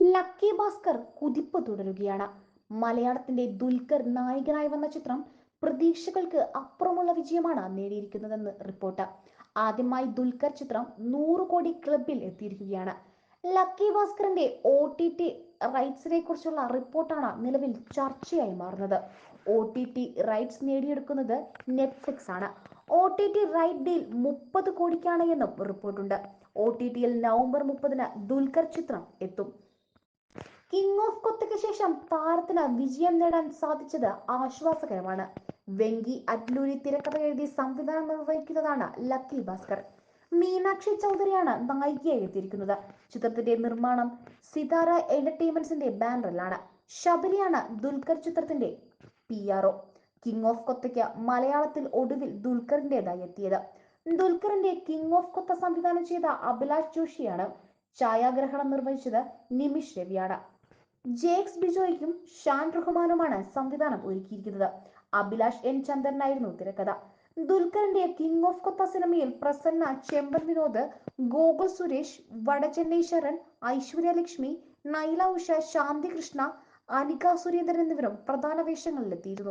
Lucky Bhaskar കുതിപ്പ് തുടരുകയാണ്. മലയാളത്തിന്റെ ദുൽഖർ നായകനായി വന്ന ചിത്രം പ്രതീക്ഷകൾക്ക് അപ്പുറമുള്ള വിജയമാണ് നേടിയിരിക്കുന്നതെന്ന് റിപ്പോർട്ട്. ആദ്യമായി ദുൽഖർ ചിത്രം നൂറ് കോടി ക്ലബിൽ എത്തിയിരിക്കുകയാണ്. ലക്കി ഭാസ്കറിന്റെ ഒ ടി ടി റൈറ്റ്സിനെ കുറിച്ചുള്ള റിപ്പോർട്ടാണ് നിലവിൽ ചർച്ചയായി മാറുന്നത്. ഒ ടി ടി റൈറ്റ്സ് നേടിയെടുക്കുന്നത് നെറ്റ്ഫ്ലിക്സ് ആണ്. O T T right deal മുപ്പത് കോടിക്കാണ് എന്നും റിപ്പോർട്ടുണ്ട്. ഒ ടി ടിയിൽ നവംബർ മുപ്പതിന് ദുൽഖർ ചിത്രം എത്തും. കിങ് ഓഫ് കൊത്തയ്ക്ക് ശേഷം താരത്തിന് വിജയം നേടാൻ സാധിച്ചത് ആശ്വാസകരമാണ്. വെങ്കി അറ്റ്ലൂരി തിരക്കഥ എഴുതി സംവിധാനം നിർവഹിക്കുന്നതാണ് ലക്കി ഭാസ്കർ. മീനാക്ഷി ചൗധരിയാണ് നായികയായി എത്തിയിരിക്കുന്നത്. ചിത്രത്തിന്റെ നിർമ്മാണം സിതാര എന്റർടൈൻമെന്റ്സിന്റെ ബാനറിലാണ്. ശബരിയാണ് ദുൽഖർ ചിത്രത്തിന്റെ പി ആർ കിങ് ഓഫ് കൊത്തയ്ക്ക് മലയാളത്തിൽ ഒടുവിൽ ദുൽഖറിന്റേതായി എത്തിയത്. ദുൽഖറിന്റെ കിങ് ഓഫ് കൊത്ത സംവിധാനം ചെയ്ത അഭിലാഷ് ജോഷിയാണ്. ഛായാഗ്രഹണം നിർവഹിച്ചത് നിമിഷ് രവിയാണ്. ജേക്സ് ബിജോയ്ക്കും ഷാൻ റഹ്മാനുമാണ് സംവിധാനം ഒരുക്കിയിരിക്കുന്നത്. അഭിലാഷ് എൻ. ചന്ദ്രനായിരുന്നു തിരക്കഥ. ദുൽഖറിന്റെ കിങ് ഓഫ് കൊത്ത സിനിമയിൽ പ്രസന്ന ചെമ്പൻ വിനോദ് ഗോകുൽ സുരേഷ് വടചെന്നൈ ശരൺ ഐശ്വര്യ ലക്ഷ്മി നൈല ഉഷ ശാന്തി കൃഷ്ണ അനിക സുരേന്ദ്രൻ എന്നിവരും പ്രധാന വേഷങ്ങളിലെത്തിയിരുന്നു.